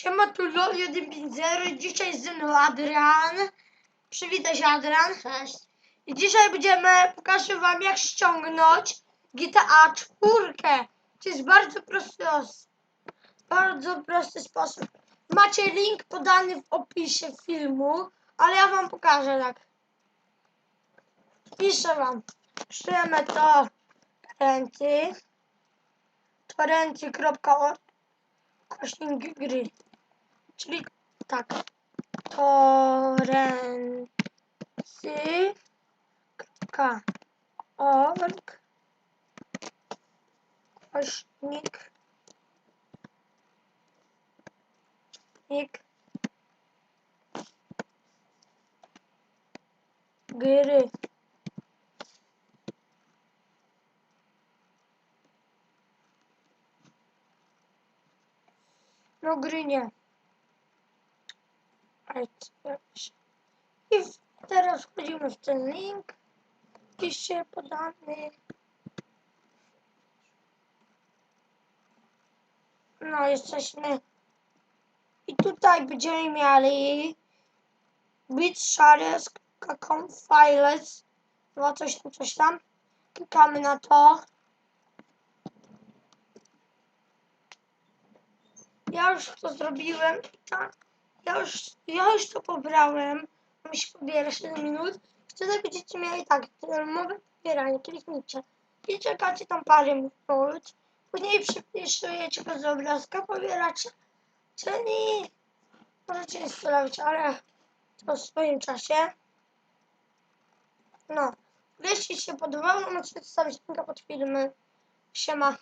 Siema, tu LOL150 i dzisiaj ze mną Adrian. Przywitaj się Adrian. Cześć. I dzisiaj będziemy pokażę wam jak ściągnąć GTA 4. To jest bardzo prosty, os- bardzo prosty sposób. Macie link podany w opisie filmu, ale ja wam pokażę tak. Piszę wam. Piszemy to torrenty torrenty.org kośnik gry. Czyli tak. torrenty.org kośnik nik gry. No gry nie. I teraz wchodzimy w ten link. Piszcie podany. No, jesteśmy. I tutaj będziemy mieli bitshares.com files. No coś tam, coś tam. Klikamy na to. Ja już to zrobiłem. Tak. Ja już, ja już to pobrałem. Mi się pobiera 7 minut. Wtedy będziecie mieli tak, termowe pobieranie, kliknijcie. I czekacie tam parę minut. Później przypisujecie go z obrazka, pobieracie. Czyli możecie instalować, ale to w swoim czasie. No. Jeśli się podobało, możecie zostawić linka pod filmem. Siema.